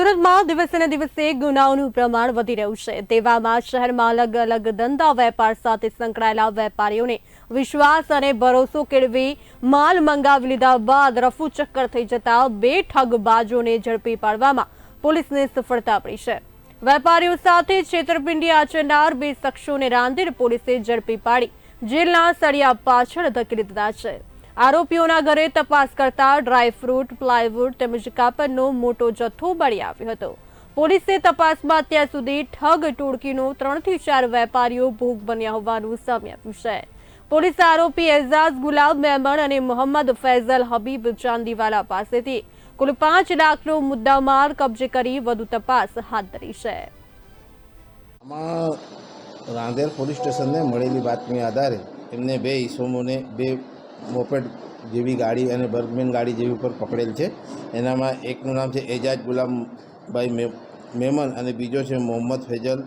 સુરતમાં દિવસે ને દિવસે ગુનાઓનું પ્રમાણ વધી રહ્યું છે. તેવામાં શહેરમાં અલગ અલગ ધંધા વેપાર સાથે સંકળાયેલા વેપારીઓને વિશ્વાસ અને ભરોસો કેળવી માલ મંગાવી લીધા બાદ રફુ ચક્કર થઈ જતા બે ઠગબાજોને ઝડપી પાડવામાં પોલીસને સફળતા આપી છે. વેપારીઓ સાથે છેતરપિંડી આચરનાર બે શખ્સોને રાંદેર પોલીસે ઝડપી પાડી. જેલના સળિયા પાછળ ધકેલી દીધા છે. આરોપીઓના ઘરે તપાસ કરતા ડ્રાયફ્રૂટ પ્લાયવુડ તેમજ કાપડનો મોટો જથ્થો મળી આવ્યો હતો. પોલીસે તપાસમાં અત્યાર સુધી ઠગ ટોળકીનો ત્રણથી ચાર વેપારીઓ ભોગ બન્યા હોવાનું સામે આવ્યું છે. પોલીસ આરોપી એઝાઝ ગુલાબ મેમણ અને મોહમ્મદ ફૈઝલ હબીબ ચાંદીવાલા પાસેથી કુલ પાંચ લાખનો મુદ્દામાલ કબજે કરી વધુ તપાસ હાથ ધરી છે. રાંદેર પોલીસ સ્ટેશનને મળેલી બાતમી આધારે એમને બે ઈસમોને, બે મોપેડ જેવી ગાડી અને બર્ગમેન ગાડી જેવી ઉપર પકડેલ છે. એનામાં એકનું નામ છે એજાજ ગુલામભાઈ મેમન અને બીજો છે મોહમ્મદ ફૈજલ,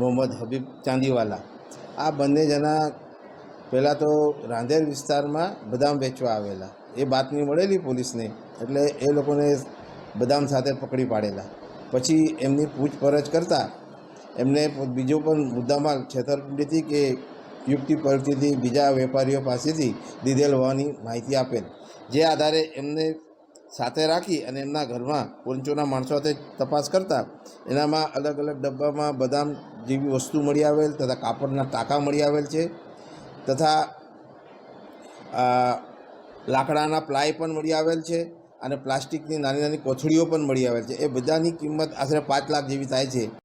મોહમ્મદ હબીબ ચાંદીવાલા. આ બંને જણા પહેલાં તો રાંદેર વિસ્તારમાં બદામ વેચવા આવેલા. એ બાતમી મળેલી પોલીસને, એટલે એ લોકોને બદામ સાથે પકડી પાડેલા. પછી એમની પૂછપરછ કરતાં એમને બીજો પણ મુદ્દામાં છેતરપિંડીથી કે યુક્તિ પરથી બીજા વેપારીઓ પાસેથી લીધેલ હોવાની માહિતી આપેલ. જે આધારે એમને સાથે રાખી અને એમના ઘરમાં પંચોના માણસો સાથે તપાસ કરતા એનામાં અલગ અલગ ડબ્બામાં બદામ જેવી વસ્તુ મળી આવેલ તથા કાપડના ટાંકા મળી આવેલ છે તથા લાકડાના પ્લાય પણ મળી આવેલ છે અને પ્લાસ્ટિકની નાની નાની કોથળીઓ પણ મળી આવેલ છે. એ બધાની કિંમત આશરે પાંચ લાખ જેવી થાય છે.